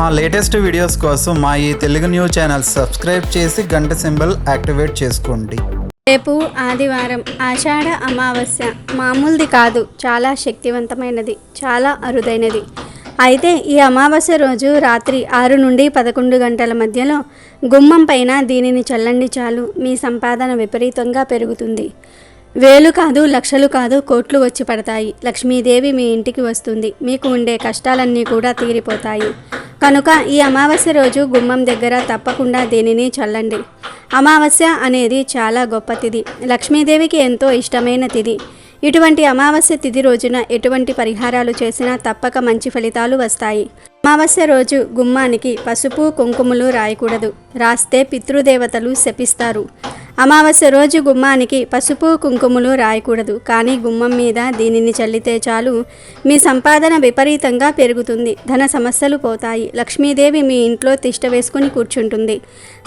మా latest videos కోసం మా ఈ తెలుగు న్యూస్ ఛానల్ సబ్స్క్రైబ్ చేసి గంట సింబల్ యాక్టివేట్ చేసుకోండి. రేపు ఆదివారం ఆషాఢ అమావాస్య మామూలుది కాదు చాలా శక్తివంతమైనది చాలా అరుదైనది. అయితే ఈ అమావాస్య రోజు రాత్రి ఆరు నుండి పదకొండు గంటల మధ్యలో గుమ్మం పైన దీనిని చల్లండి చాలు మీ సంపాదన విపరీతంగా పెరుగుతుంది. వేలు కాదు లక్షలు కాదు కోట్లు వచ్చి పడతాయి. లక్ష్మీదేవి మీ ఇంటికి వస్తుంది. మీకు ఉండే కష్టాలన్నీ కూడా తీరిపోతాయి. కనుక ఈ అమావాస్య రోజు గుమ్మం దగ్గర తప్పకుండా దీనిని చల్లండి. అమావాస్య అనేది చాలా గొప్ప తిథి లక్ష్మీదేవికి ఎంతో ఇష్టమైన తిథి ఇటువంటి అమావాస్య తిథి రోజున ఎటువంటి పరిహారాలు చేసినా తప్పక మంచి ఫలితాలు వస్తాయి. అమావాస్య రోజు గుమ్మానికి పసుపు కుంకుమలు రాయకూడదు. రాస్తే పితృదేవతలు శపిస్తారు. అమావాస్య రోజు గుమ్మానికి పసుపు కుంకుమలు రాయకూడదు. కానీ గుమ్మం మీద దీనిని చల్లితే చాలు. మీ సంపాదన విపరీతంగా పెరుగుతుంది. ధన సమస్యలు పోతాయి. లక్ష్మీదేవి మీ ఇంట్లో తిష్ట వేసుకుని కూర్చుంటుంది.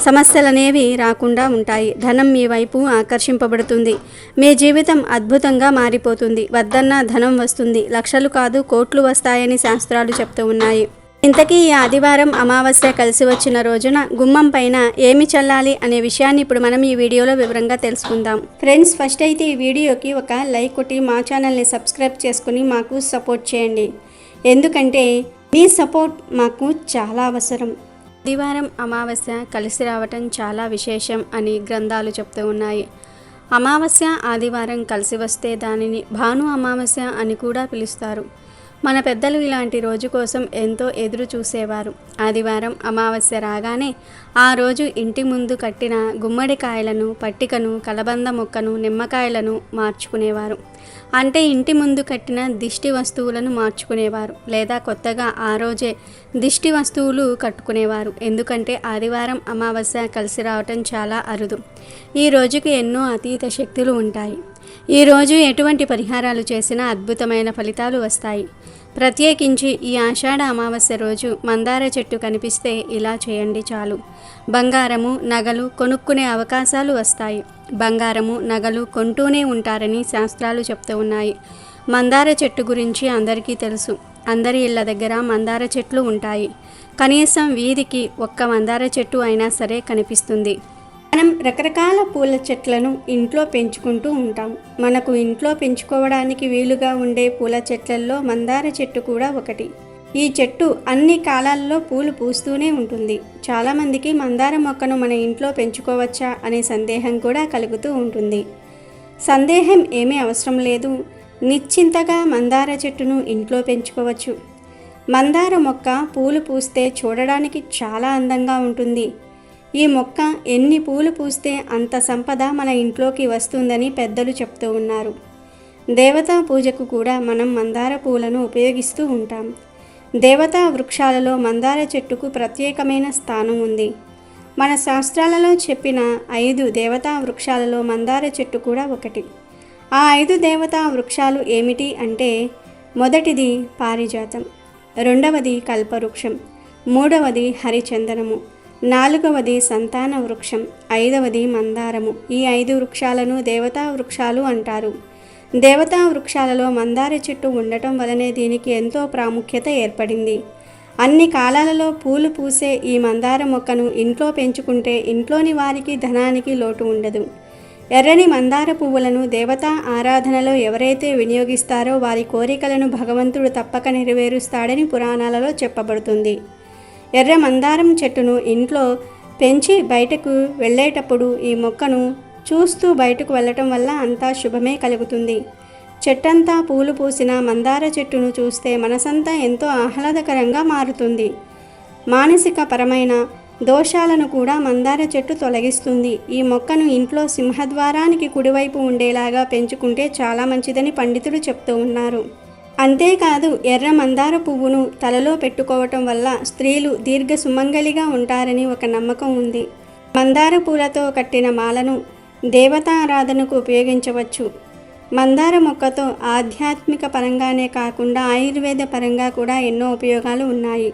సమస్యలనేవి రాకుండా ఉంటాయి. ధనం మీ వైపు ఆకర్షింపబడుతుంది. మీ జీవితం అద్భుతంగా మారిపోతుంది. వద్దన్న ధనం వస్తుంది. లక్షలు కాదు కోట్లు వస్తాయని శాస్త్రాలు చెప్తూ ఉన్నాయి. ఇంతకీ ఈ ఆదివారం అమావాస్య కలిసి వచ్చిన రోజున గుమ్మం పైన ఏమి చల్లాలి అనే విషయాన్ని ఇప్పుడు మనం ఈ వీడియోలో వివరంగా తెలుసుకుందాం. ఫ్రెండ్స్ ఫస్ట్ అయితే ఈ వీడియోకి ఒక లైక్ కొట్టి మా ఛానల్ని సబ్స్క్రైబ్ చేసుకుని మాకు సపోర్ట్ చేయండి. ఎందుకంటే మీ సపోర్ట్ మాకు చాలా అవసరం. ఆదివారం అమావాస్య కలిసి రావటం చాలా విశేషం అని గ్రంథాలు చెప్తూ ఉన్నాయి. అమావాస్య ఆదివారం కలిసి వస్తే దానిని భాను అమావాస్య అని కూడా పిలుస్తారు. మన పెద్దలు ఇలాంటి రోజు కోసం ఎంతో ఎదురు చూసేవారు. ఆదివారం అమావాస్య రాగానే ఆ రోజు ఇంటి ముందు కట్టిన గుమ్మడికాయలను పట్టికను కలబంద మొక్కను నిమ్మకాయలను మార్చుకునేవారు. అంటే ఇంటి ముందు కట్టిన దిష్టి వస్తువులను మార్చుకునేవారు లేదా కొత్తగా ఆ రోజే దిష్టి వస్తువులు కట్టుకునేవారు. ఎందుకంటే ఆదివారం అమావాస్య కలిసి రావటం చాలా అరుదు. ఈ రోజుకి ఎన్నో అతీత శక్తులు ఉంటాయి. ఈ రోజు ఎటువంటి పరిహారాలు చేసినా అద్భుతమైన ఫలితాలు వస్తాయి. ప్రత్యేకించి ఈ ఆషాఢ అమావాస్య రోజు మందార చెట్టు కనిపిస్తే ఇలా చేయండి చాలు. బంగారము నగలు కొనుక్కునే అవకాశాలు వస్తాయి. బంగారము నగలు కొంటూనే ఉంటారని శాస్త్రాలు చెప్తూ ఉన్నాయి. మందార చెట్టు గురించి అందరికీ తెలుసు. అందరి ఇళ్ళ దగ్గర మందార చెట్లు ఉంటాయి. కనీసం వీధికి ఒక్క మందార చెట్టు అయినా సరే కనిపిస్తుంది. మనం రకరకాల పూల చెట్లను ఇంట్లో పెంచుకుంటూ ఉంటాం. మనకు ఇంట్లో పెంచుకోవడానికి వీలుగా ఉండే పూల చెట్లల్లో మందార చెట్టు కూడా ఒకటి. ఈ చెట్టు అన్ని కాలాల్లో పూలు పూస్తూనే ఉంటుంది. చాలామందికి మందార మొక్కను మన ఇంట్లో పెంచుకోవచ్చా అనే సందేహం కూడా కలుగుతూ ఉంటుంది. సందేహం ఏమీ అవసరం లేదు. నిశ్చింతగా మందార చెట్టును ఇంట్లో పెంచుకోవచ్చు. మందార మొక్క పూలు పూస్తే చూడడానికి చాలా అందంగా ఉంటుంది. ఈ మొక్క ఎన్ని పూలు పూస్తే అంత సంపద మన ఇంట్లోకి వస్తుందని పెద్దలు చెప్తూ ఉన్నారు. దేవతా పూజకు కూడా మనం మందార పూలను ఉపయోగిస్తూ ఉంటాం. దేవతా వృక్షాలలో మందార చెట్టుకు ప్రత్యేకమైన స్థానం ఉంది. మన శాస్త్రాలలో చెప్పిన ఐదు దేవతా వృక్షాలలో మందార చెట్టు కూడా ఒకటి. ఆ ఐదు దేవతా వృక్షాలు ఏమిటి అంటే మొదటిది పారిజాతం రెండవది కల్పవృక్షం మూడవది హరిచందనము. నాలుగవది సంతాన వృక్షం ఐదవది మందారము. ఈ ఐదు వృక్షాలను దేవతా వృక్షాలు అంటారు. దేవతా వృక్షాలలో మందార చెట్టు ఉండటం వలనే దీనికి ఎంతో ప్రాముఖ్యత ఏర్పడింది. అన్ని కాలాలలో పూలు పూసే ఈ మందార మొక్కను ఇంట్లో పెంచుకుంటే ఇంట్లోని వారికి ధనానికి లోటు ఉండదు. ఎర్రని మందార పువ్వులను దేవతా ఆరాధనలో ఎవరైతే వినియోగిస్తారో వారి కోరికలను భగవంతుడు తప్పక నెరవేరుస్తాడని పురాణాలలో చెప్పబడుతుంది. ఎర్ర మందారం చెట్టును ఇంట్లో పెంచి బయటకు వెళ్ళేటప్పుడు ఈ మొక్కను చూస్తూ బయటకు వెళ్ళటం వల్ల అంతా శుభమే కలుగుతుంది. చెట్టంతా పూలు పూసిన మందార చెట్టును చూస్తే మనసంతా ఎంతో ఆహ్లాదకరంగా మారుతుంది. మానసిక పరమైన దోషాలను కూడా మందార చెట్టు తొలగిస్తుంది. ఈ మొక్కను ఇంట్లో సింహద్వారానికి కుడివైపు ఉండేలాగా పెంచుకుంటే చాలా మంచిదని పండితులు చెప్తూ ఉన్నారు. అంతేకాదు ఎర్ర మందార పువ్వును తలలో పెట్టుకోవటం వల్ల స్త్రీలు దీర్ఘ సుమంగలిగా ఉంటారని ఒక నమ్మకం ఉంది. మందార పూలతో కట్టిన మాలను దేవతారాధనకు ఉపయోగించవచ్చు. మందార మొక్కతో ఆధ్యాత్మిక పరంగానే కాకుండా ఆయుర్వేద పరంగా కూడా ఎన్నో ఉపయోగాలు ఉన్నాయి.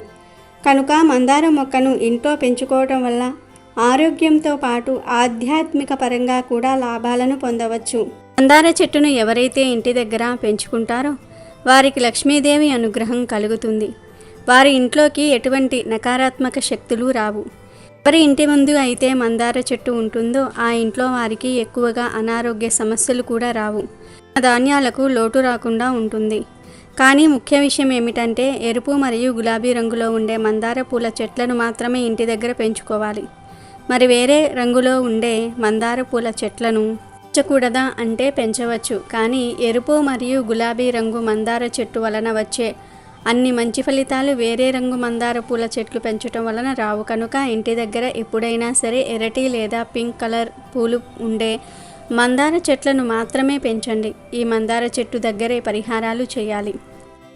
కనుక మందార మొక్కను ఇంట్లో పెంచుకోవటం వల్ల ఆరోగ్యంతో పాటు ఆధ్యాత్మిక పరంగా కూడా లాభాలను పొందవచ్చు. మందార చెట్టును ఎవరైతే ఇంటి దగ్గర పెంచుకుంటారో వారికి లక్ష్మీదేవి అనుగ్రహం కలుగుతుంది. వారి ఇంట్లోకి ఎటువంటి నకారాత్మక శక్తులు రావు. ఎవరి ఇంటి ముందు అయితే మందార చెట్టు ఉంటుందో ఆ ఇంట్లో వారికి ఎక్కువగా అనారోగ్య సమస్యలు కూడా రావు. ధాన్యాలకు లోటు రాకుండా ఉంటుంది. కానీ ముఖ్య విషయం ఏమిటంటే ఎరుపు మరియు గులాబీ రంగులో ఉండే మందార పూల చెట్లను మాత్రమే ఇంటి దగ్గర పెంచుకోవాలి. మరి వేరే రంగులో ఉండే మందార పూల చెట్లను పెంచకూడదా అంటే పెంచవచ్చు కానీ ఎరుపు మరియు గులాబీ రంగు మందార చెట్టు వలన వచ్చే అన్ని మంచి ఫలితాలు వేరే రంగు మందార పూల చెట్లు పెంచడం వలన రావు. కనుక ఇంటి దగ్గర ఎప్పుడైనా సరే ఎర్రటి లేదా పింక్ కలర్ పూలు ఉండే మందార చెట్లను మాత్రమే పెంచండి. ఈ మందార చెట్టు దగ్గరే పరిహారాలు చేయాలి.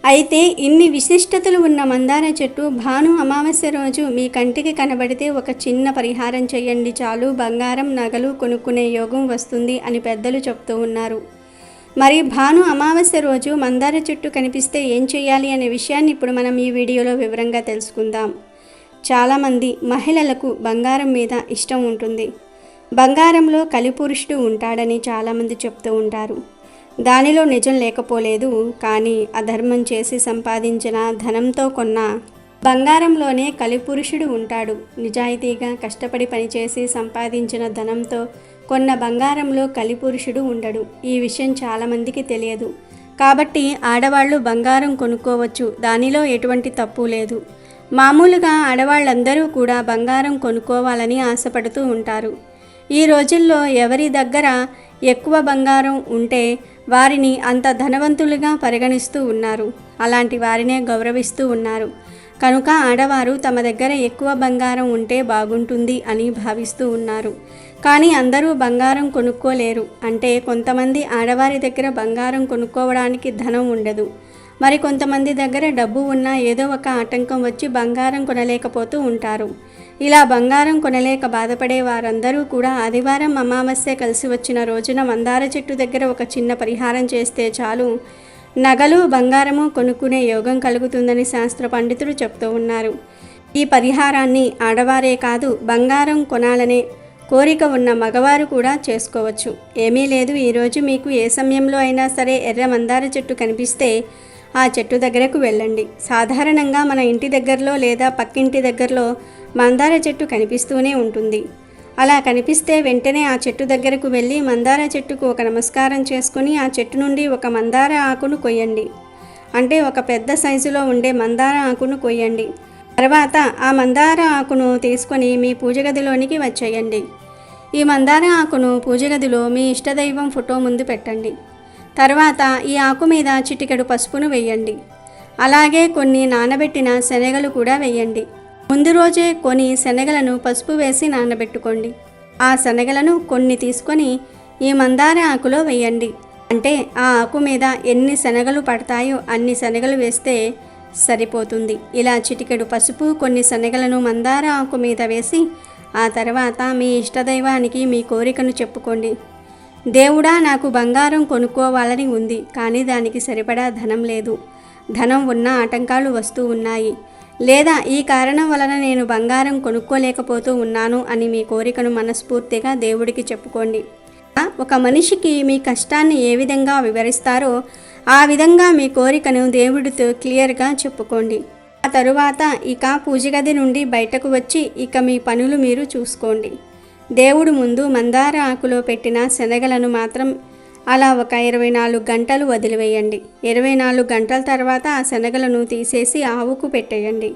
అయితే ఇన్ని విశిష్టతలు ఉన్న మందార చెట్టు భాను అమావాస్య రోజు మీ కంటికి కనబడితే ఒక చిన్న పరిహారం చేయండి చాలు బంగారం నగలు కొనుక్కునే యోగం వస్తుంది అని పెద్దలు చెప్తూ ఉన్నారు. మరి భాను అమావాస్య రోజు మందార చెట్టు కనిపిస్తే ఏం చేయాలి అనే విషయాన్ని ఇప్పుడు మనం ఈ వీడియోలో వివరంగా తెలుసుకుందాం. చాలామంది మహిళలకు బంగారం మీద ఇష్టం ఉంటుంది. బంగారంలో కలిపురుషుడు ఉంటాడని చాలామంది చెప్తూ ఉంటారు. దానిలో నిజం లేకపోలేదు కానీ అధర్మం చేసి సంపాదించిన ధనంతో కొన్న బంగారంలోనే కలిపురుషుడు ఉంటాడు. నిజాయితీగా కష్టపడి పనిచేసి సంపాదించిన ధనంతో కొన్న బంగారంలో కలిపురుషుడు ఉండడు. ఈ విషయం చాలామందికి తెలియదు. కాబట్టి ఆడవాళ్ళు బంగారం కొనుక్కోవచ్చు. దానిలో ఎటువంటి తప్పు లేదు. మామూలుగా ఆడవాళ్ళందరూ కూడా బంగారం కొనుక్కోవాలని ఆశపడుతూ ఉంటారు. ఈ రోజుల్లో ఎవరి దగ్గర ఎక్కువ బంగారం ఉంటే వారిని అంత ధనవంతులుగా పరిగణిస్తూ ఉన్నారు. అలాంటి వారినే గౌరవిస్తూ ఉన్నారు. కనుక ఆడవారు తమ దగ్గర ఎక్కువ బంగారం ఉంటే బాగుంటుంది అని భావిస్తూ ఉన్నారు. కానీ అందరూ బంగారం కొనుక్కోలేరు. అంటే కొంతమంది ఆడవారి దగ్గర బంగారం కొనుక్కోవడానికి ధనం ఉండదు. మరి కొంతమంది దగ్గర డబ్బు ఉన్నా ఏదో ఒక ఆటంకం వచ్చి బంగారం కొనలేకపోతూ ఉంటారు. ఇలా బంగారం కొనలేక బాధపడే వారందరూ కూడా ఆదివారం అమావాస్య కలిసి వచ్చిన రోజున మందార చెట్టు దగ్గర ఒక చిన్న పరిహారం చేస్తే చాలు. నగలు బంగారము కొనుక్కునే యోగం కలుగుతుందని శాస్త్ర పండితులు చెప్తూ ఉన్నారు. ఈ పరిహారాన్ని ఆడవారే కాదు బంగారం కొనాలనే కోరిక ఉన్న మగవారు కూడా చేసుకోవచ్చు. ఏమీ లేదు ఈరోజు మీకు ఏ సమయంలో అయినా సరే ఎర్ర మందార చెట్టు కనిపిస్తే ఆ చెట్టు దగ్గరకు వెళ్ళండి. సాధారణంగా మన ఇంటి దగ్గరలో లేదా పక్కింటి దగ్గరలో మందార చెట్టు కనిపిస్తూనే ఉంటుంది. అలా కనిపిస్తే వెంటనే ఆ చెట్టు దగ్గరకు వెళ్ళి మందార చెట్టుకు ఒక నమస్కారం చేసుకుని ఆ చెట్టు నుండి ఒక మందార ఆకును కొయ్యండి. అంటే ఒక పెద్ద సైజులో ఉండే మందార ఆకును కొయ్యండి. తర్వాత ఆ మందార ఆకును తీసుకొని మీ పూజ గదిలోనికి వచ్చేయండి. ఈ మందార ఆకును పూజ గదిలో మీ ఇష్టదైవం ఫోటో ముందు పెట్టండి. తర్వాత ఈ ఆకు మీద చిటికెడు పసుపును వేయండి. అలాగే కొన్ని నానబెట్టిన శనగలు కూడా వేయండి. ముందు రోజే కొన్ని శనగలను పసుపు వేసి నానబెట్టుకోండి. ఆ శనగలను కొన్ని తీసుకొని ఈ మందార ఆకులో వేయండి. అంటే ఆ ఆకు మీద ఎన్ని శనగలు పడతాయో అన్ని శనగలు వేస్తే సరిపోతుంది. ఇలా చిటికెడు పసుపు కొన్ని శనగలను మందార ఆకు మీద వేసి ఆ తర్వాత మీ ఇష్టదైవానికి మీ కోరికను చెప్పుకోండి. దేవుడా నాకు బంగారం కొనుక్కోవాలని ఉంది కానీ దానికి సరిపడా ధనం లేదు. ధనం ఉన్న ఆటంకాలు వస్తూ ఉన్నాయి. లేదా ఈ కారణం వలన నేను బంగారం కొనుక్కోలేకపోతూ ఉన్నాను అని మీ కోరికను మనస్ఫూర్తిగా దేవుడికి చెప్పుకోండి. ఒక మనిషికి మీ కష్టాన్ని ఏ విధంగా వివరిస్తారో ఆ విధంగా మీ కోరికను దేవుడితో క్లియర్గా చెప్పుకోండి. ఆ తరువాత ఇక పూజ గది నుండి బయటకు వచ్చి ఇక మీ పనులు మీరు చూసుకోండి. దేవుడు ముందు మందార ఆకులో పెట్టిన శనగలను మాత్రం అలా ఒక ఇరవై నాలుగు గంటలు వదిలివేయండి. ఇరవై నాలుగు గంటల తర్వాత ఆ శనగలను తీసేసి ఆవుకు పెట్టేయండి.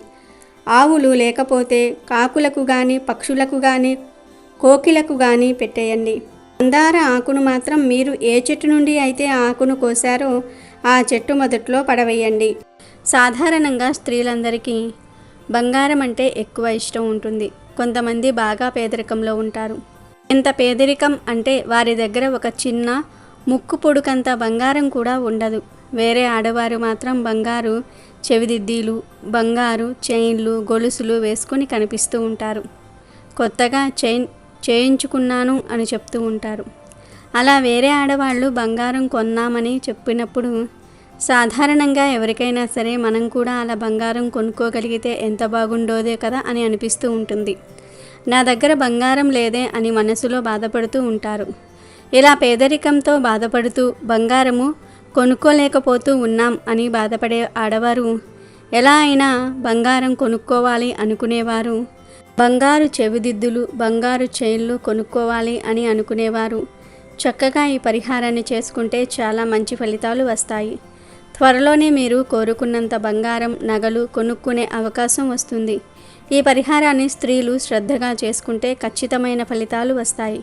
ఆవులు లేకపోతే కాకులకు కానీ పక్షులకు కానీ కోకిలకు కానీ పెట్టేయండి. మందార ఆకును మాత్రం మీరు ఏ చెట్టు నుండి అయితే ఆకును కోసారో ఆ చెట్టు మొదట్లో పడవేయండి. సాధారణంగా స్త్రీలందరికీ బంగారం అంటే ఎక్కువ ఇష్టం ఉంటుంది. కొంతమంది బాగా పేదరికంలో ఉంటారు. ఎంత పేదరికం అంటే వారి దగ్గర ఒక చిన్న ముక్కు పొడుకంత బంగారం కూడా ఉండదు. వేరే ఆడవారు మాత్రం బంగారు చెవిదిద్దీలు బంగారు చైన్లు గొలుసులు వేసుకొని కనిపిస్తూ ఉంటారు. కొత్తగా చైన్ చేయించుకున్నాను అని చెప్తూ ఉంటారు. అలా వేరే ఆడవాళ్ళు బంగారం కొన్నామని చెప్పినప్పుడు సాధారణంగా ఎవరికైనా సరే మనం కూడా అలా బంగారం కొనుక్కోగలిగితే ఎంత బాగుండోదే కదా అని అనిపిస్తూ ఉంటుంది. నా దగ్గర బంగారం లేదే అని మనసులో బాధపడుతూ ఉంటారు. ఇలా పేదరికంతో బాధపడుతూ బంగారము కొనుక్కోలేకపోతూ ఉన్నాం అని బాధపడే ఆడవారు ఎలా అయినా బంగారం కొనుక్కోవాలి అనుకునేవారు బంగారు చెవిదిద్దులు బంగారు చైన్లు కొనుక్కోవాలి అని అనుకునేవారు. చక్కగా ఈ పరిహారాన్ని చేసుకుంటే చాలా మంచి ఫలితాలు వస్తాయి. త్వరలోనే మీరు కోరుకున్నంత బంగారం నగలు కొనుక్కునే అవకాశం వస్తుంది. ఈ పరిహారాన్ని స్త్రీలు శ్రద్ధగా చేసుకుంటే ఖచ్చితమైన ఫలితాలు వస్తాయి.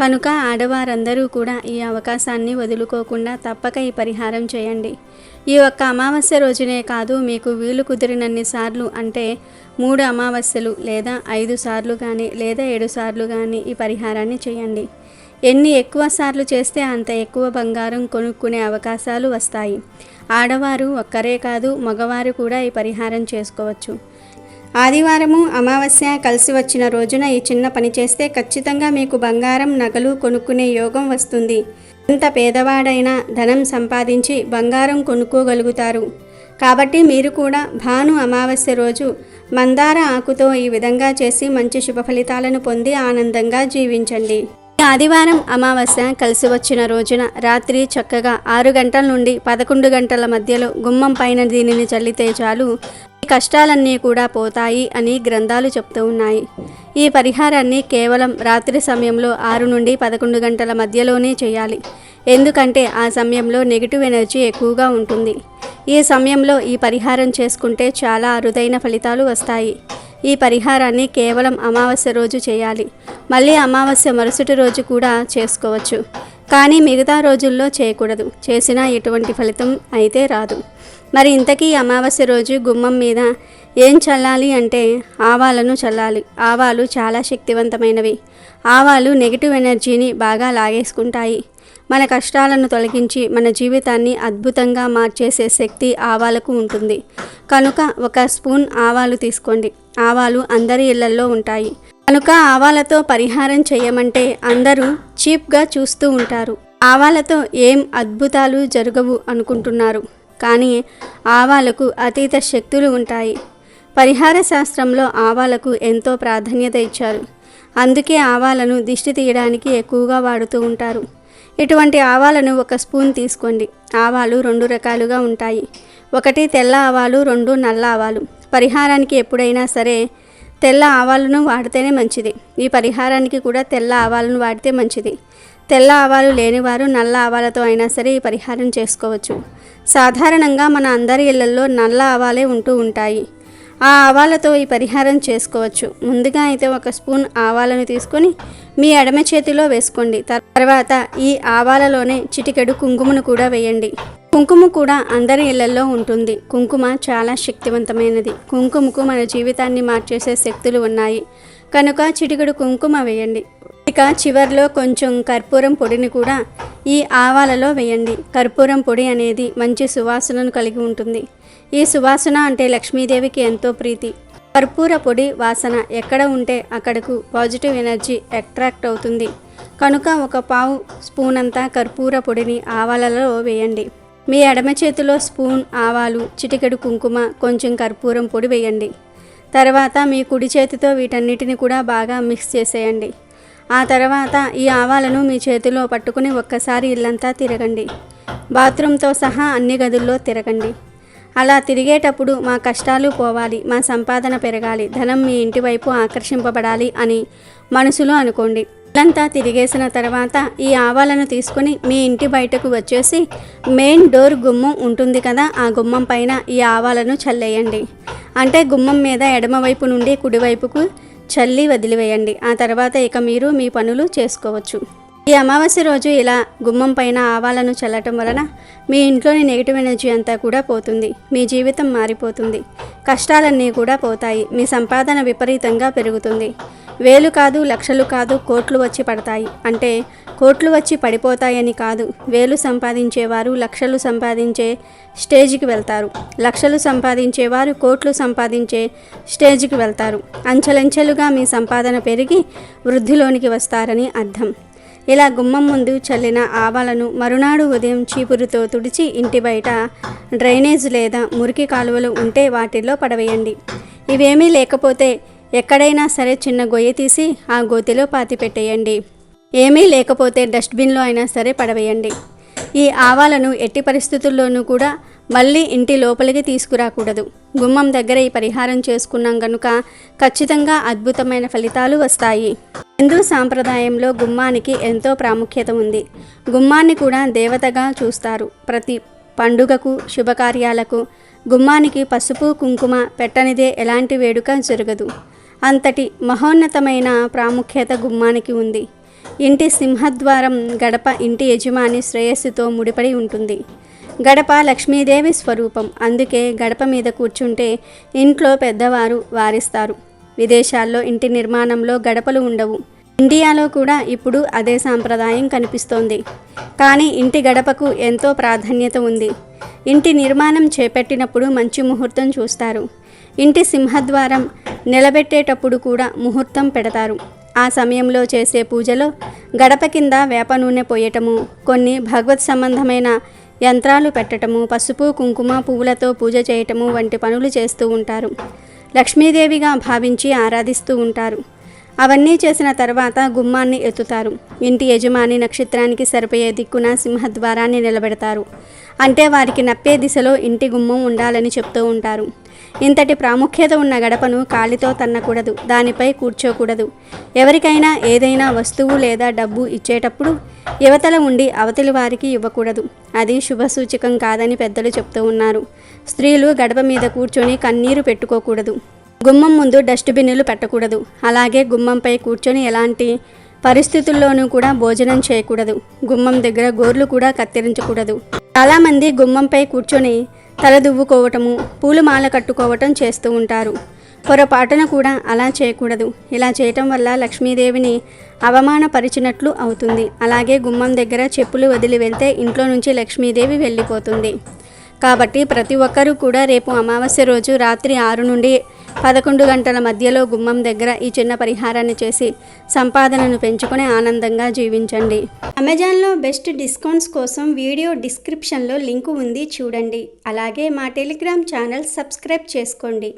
కనుక ఆడవారందరూ కూడా ఈ అవకాశాన్ని వదులుకోకుండా తప్పక ఈ పరిహారం చేయండి. ఈ ఒక్క అమావాస్య రోజునే కాదు మీకు వీలు కుదిరినన్ని సార్లు అంటే మూడు అమావాస్యలు లేదా ఐదు సార్లు కానీ లేదా ఏడు సార్లు కానీ ఈ పరిహారాన్ని చేయండి. ఎన్ని ఎక్కువ సార్లు చేస్తే అంత ఎక్కువ బంగారం కొనుక్కునే అవకాశాలు వస్తాయి. ఆడవారు ఒక్కరే కాదు మగవారు కూడా ఈ పరిహారం చేసుకోవచ్చు. ఆదివారము అమావాస్య కలిసి వచ్చిన రోజున ఈ చిన్న పని చేస్తే ఖచ్చితంగా మీకు బంగారం నగలు కొనుక్కునే యోగం వస్తుంది. ఎంత పేదవాడైనా ధనం సంపాదించి బంగారం కొనుక్కోగలుగుతారు. కాబట్టి మీరు కూడా భాను అమావాస్య రోజు మందార ఆకుతో ఈ విధంగా చేసి మంచి శుభ ఫలితాలను పొంది ఆనందంగా జీవించండి. ఆదివారం అమావాస్య కలిసి వచ్చిన రోజున రాత్రి చక్కగా ఆరు గంటల నుండి పదకొండు గంటల మధ్యలో గుమ్మం పైన దీనిని చల్లితే చాలు ఈ కష్టాలన్నీ కూడా పోతాయి అని గ్రంథాలు చెప్తూ ఉన్నాయి. ఈ పరిహారాన్ని కేవలం రాత్రి సమయంలో ఆరు నుండి పదకొండు గంటల మధ్యలోనే చేయాలి. ఎందుకంటే ఆ సమయంలో నెగిటివ్ ఎనర్జీ ఎక్కువగా ఉంటుంది. ఈ సమయంలో ఈ పరిహారం చేసుకుంటే చాలా అరుదైన ఫలితాలు వస్తాయి. ఈ పరిహారాన్ని కేవలం అమావాస్య రోజు చేయాలి. మళ్ళీ అమావాస్య మరుసటి రోజు కూడా చేసుకోవచ్చు. కానీ మిగతా రోజుల్లో చేయకూడదు. చేసినా ఎటువంటి ఫలితం అయితే రాదు. మరి ఇంతకీ అమావాస్య రోజు గుమ్మం మీద ఏం చల్లాలి అంటే ఆవాలను చల్లాలి. ఆవాలు చాలా శక్తివంతమైనవి. ఆవాలు నెగిటివ్ ఎనర్జీని బాగా లాగేసుకుంటాయి. మన కష్టాలను తొలగించి మన జీవితాన్ని అద్భుతంగా మార్చేసే శక్తి ఆవాలకు ఉంటుంది. కనుక ఒక స్పూన్ ఆవాలు తీసుకోండి. ఆవాలు అందరి ఇళ్ళల్లో ఉంటాయి. కనుక ఆవాలతో పరిహారం చేయమంటే అందరూ చీప్గా చూస్తూ ఉంటారు. ఆవాలతో ఏం అద్భుతాలు జరగవు అనుకుంటున్నారు. కానీ ఆవాలకు అతీత శక్తులు ఉంటాయి. పరిహార శాస్త్రంలో ఆవాలకు ఎంతో ప్రాధాన్యత ఇచ్చారు. అందుకే ఆవాలను దిష్టి తీయడానికి ఎక్కువగా వాడుతూ ఉంటారు. ఇటువంటి ఆవాలను ఒక స్పూన్ తీసుకోండి. ఆవాలు రెండు రకాలుగా ఉంటాయి. ఒకటి తెల్ల ఆవాలు రెండు నల్ల ఆవాలు. పరిహారానికి ఎప్పుడైనా సరే తెల్ల ఆవాలను వాడితేనే మంచిది. ఈ పరిహారానికి కూడా తెల్ల ఆవాలను వాడితే మంచిది. తెల్ల ఆవాలు లేనివారు నల్ల ఆవాలతో అయినా సరే ఈ పరిహారం చేసుకోవచ్చు. సాధారణంగా మన అందరి ఇళ్ళలో నల్ల ఆవాలే ఉంటూ ఉంటాయి. ఆ ఆవాలతో ఈ పరిహారం చేసుకోవచ్చు. ముందుగా అయితే ఒక స్పూన్ ఆవాలను తీసుకొని మీ ఎడమ చేతిలో వేసుకోండి. తర్వాత ఈ ఆవాలలోనే చిటికెడు కుంకుమను కూడా వేయండి. కుంకుమ కూడా అందరి ఇళ్ళలో ఉంటుంది. కుంకుమ చాలా శక్తివంతమైనది. కుంకుమకు మన జీవితాన్ని మార్చేసే శక్తులు ఉన్నాయి. కనుక చిటికెడు కుంకుమ వేయండి. ఇక చివర్లో కొంచెం కర్పూరం పొడిని కూడా ఈ ఆవాలలో వేయండి. కర్పూరం పొడి అనేది మంచి సువాసనను కలిగి ఉంటుంది. ఈ సువాసన అంటే లక్ష్మీదేవికి ఎంతో ప్రీతి. కర్పూర పొడి వాసన ఎక్కడ ఉంటే అక్కడకు పాజిటివ్ ఎనర్జీ అట్రాక్ట్ అవుతుంది. కనుక ఒక పావు స్పూన్ అంతా కర్పూర పొడిని ఆవాలలో వేయండి. మీ ఎడమ చేతిలో స్పూన్ ఆవాలు చిటికెడు కుంకుమ కొంచెం కర్పూరం పొడి వేయండి. తర్వాత మీ కుడి చేతితో వీటన్నిటిని కూడా బాగా మిక్స్ చేసేయండి. ఆ తర్వాత ఈ ఆవాలను మీ చేతిలో పట్టుకుని ఒక్కసారి ఇల్లంతా తిరగండి. బాత్రూంతో సహా అన్ని గదుల్లో తిరగండి. అలా తిరిగేటప్పుడు మా కష్టాలు పోవాలి మా సంపాదన పెరగాలి ధనం మీ ఇంటి వైపు ఆకర్షింపబడాలి అని మనసులో అనుకోండి. ఇల్లంతా తిరిగేసిన తర్వాత ఈ ఆవాలను తీసుకుని మీ ఇంటి బయటకు వచ్చేసి మెయిన్ డోర్ గుమ్మం ఉంటుంది కదా ఆ గుమ్మం పైన ఈ ఆవాలను చల్లేయండి. అంటే గుమ్మం మీద ఎడమవైపు నుండి కుడివైపుకు చల్లి వదిలివేయండి. ఆ తర్వాత ఇక మీరు మీ పనులు చేసుకోవచ్చు. ఈ అమావాస్య రోజు ఇలా గుమ్మం పైన ఆవాలను చల్లటం వలన మీ ఇంట్లోని నెగిటివ్ ఎనర్జీ అంతా కూడా పోతుంది. మీ జీవితం మారిపోతుంది. కష్టాలన్నీ కూడా పోతాయి. మీ సంపాదన విపరీతంగా పెరుగుతుంది. వేలు కాదు లక్షలు కాదు కోట్లు వచ్చి పడతాయి. అంటే కోట్లు వచ్చి పడిపోతాయని కాదు. వేలు సంపాదించేవారు లక్షలు సంపాదించే స్టేజ్కి వెళ్తారు. లక్షలు సంపాదించేవారు కోట్లు సంపాదించే స్టేజ్కి వెళ్తారు. అంచెలంచెలుగా మీ సంపాదన పెరిగి వృద్ధిలోనికి వస్తారని అర్థం. ఇలా గుమ్మం ముందు చల్లిన ఆవాలను మరునాడు ఉదయం చీపురుతో తుడిచి ఇంటి బయట డ్రైనేజ్ లేదా మురికి కాలువలు ఉంటే వాటిల్లో పడవేయండి. ఇవేమీ లేకపోతే ఎక్కడైనా సరే చిన్న గొయ్యి తీసి ఆ గోతిలో పాతి పెట్టేయండి. ఏమీ లేకపోతే డస్ట్బిన్లో అయినా సరే పడవేయండి. ఈ ఆవాలను ఎట్టి పరిస్థితుల్లోనూ కూడా మళ్ళీ ఇంటి లోపలికి తీసుకురాకూడదు. గుమ్మం దగ్గర ఈ పరిహారం చేసుకున్నాం గనుక ఖచ్చితంగా అద్భుతమైన ఫలితాలు వస్తాయి. హిందూ సాంప్రదాయంలో గుమ్మానికి ఎంతో ప్రాముఖ్యత ఉంది. గుమ్మాన్ని కూడా దేవతగా చూస్తారు. ప్రతి పండుగకు శుభకార్యాలకు గుమ్మానికి పసుపు కుంకుమ పెట్టనిదే ఎలాంటి వేడుక జరగదు. అంతటి మహోన్నతమైన ప్రాముఖ్యత గుమ్మానికి ఉంది. ఇంటి సింహద్వారం గడప ఇంటి యజమాని శ్రేయస్సుతో ముడిపడి ఉంటుంది. గడప లక్ష్మీదేవి స్వరూపం. అందుకే గడప మీద కూర్చుంటే ఇంట్లో పెద్దవారు వారిస్తారు. విదేశాల్లో ఇంటి నిర్మాణంలో గడపలు ఉండవు. ఇండియాలో కూడా ఇప్పుడు అదే సాంప్రదాయం కనిపిస్తోంది. కానీ ఇంటి గడపకు ఎంతో ప్రాధాన్యత ఉంది. ఇంటి నిర్మాణం చేపట్టినప్పుడు మంచి ముహూర్తం చూస్తారు. ఇంటి సింహద్వారం నిలబెట్టేటప్పుడు కూడా ముహూర్తం పెడతారు. ఆ సమయంలో చేసే పూజలో గడప కింద వేప నూనె పోయటము కొన్ని భగవత్ సంబంధమైన యంత్రాలు పెట్టటము పసుపు కుంకుమ పువ్వులతో పూజ చేయటము వంటి పనులు చేస్తూ ఉంటారు. లక్ష్మీదేవిగా భావించి ఆరాధిస్తూ ఉంటారు. అవన్నీ చేసిన తర్వాత గుమ్మాన్ని ఎత్తుతారు. ఇంటి యజమాని నక్షత్రానికి సరిపోయే దిక్కున సింహద్వారాన్ని నిలబెడతారు. అంటే వారికి నప్పే దిశలో ఇంటి గుమ్మం ఉండాలని చెప్తూ ఉంటారు. ఇంతటి ప్రాముఖ్యత ఉన్న గడపను కాలితో తన్నకూడదు దానిపై కూర్చోకూడదు. ఎవరికైనా ఏదైనా వస్తువు లేదా డబ్బు ఇచ్చేటప్పుడు యువతల ఉండి అవతలి వారికి ఇవ్వకూడదు. అది శుభసూచకం కాదని పెద్దలు చెప్తూ ఉన్నారు. స్త్రీలు గడప మీద కూర్చొని కన్నీరు పెట్టుకోకూడదు. గుమ్మం ముందు డస్ట్బిన్లు పెట్టకూడదు. అలాగే గుమ్మంపై కూర్చొని ఎలాంటి పరిస్థితుల్లోనూ కూడా భోజనం చేయకూడదు. గుమ్మం దగ్గర గోర్లు కూడా కత్తిరించకూడదు. చాలామంది గుమ్మంపై కూర్చొని తలదువ్వుకోవటము పూలు మాల కట్టుకోవటం చేస్తూ ఉంటారు. పొరపాటున కూడా అలా చేయకూడదు. ఇలా చేయటం వల్ల లక్ష్మీదేవిని అవమానపరిచినట్లు అవుతుంది. అలాగే గుమ్మం దగ్గర చెప్పులు వదిలి వెళ్తే ఇంట్లో నుంచి లక్ష్మీదేవి వెళ్ళిపోతుంది. కాబట్టి ప్రతి ఒక్కరూ కూడా రేపు అమావాస్య రోజు రాత్రి ఆరు నుండి పదకొండు గంటల మధ్యలో గుమ్మం దగ్గర ఈ చిన్న పరిహారాన్ని చేసి సంపాదనను పెంచుకొని ఆనందంగా జీవించండి. అమెజాన్లో బెస్ట్ డిస్కౌంట్స్ కోసం వీడియో డిస్క్రిప్షన్లో లింకు ఉంది చూడండి. అలాగే మా టెలిగ్రామ్ ఛానల్ సబ్స్క్రైబ్ చేసుకోండి.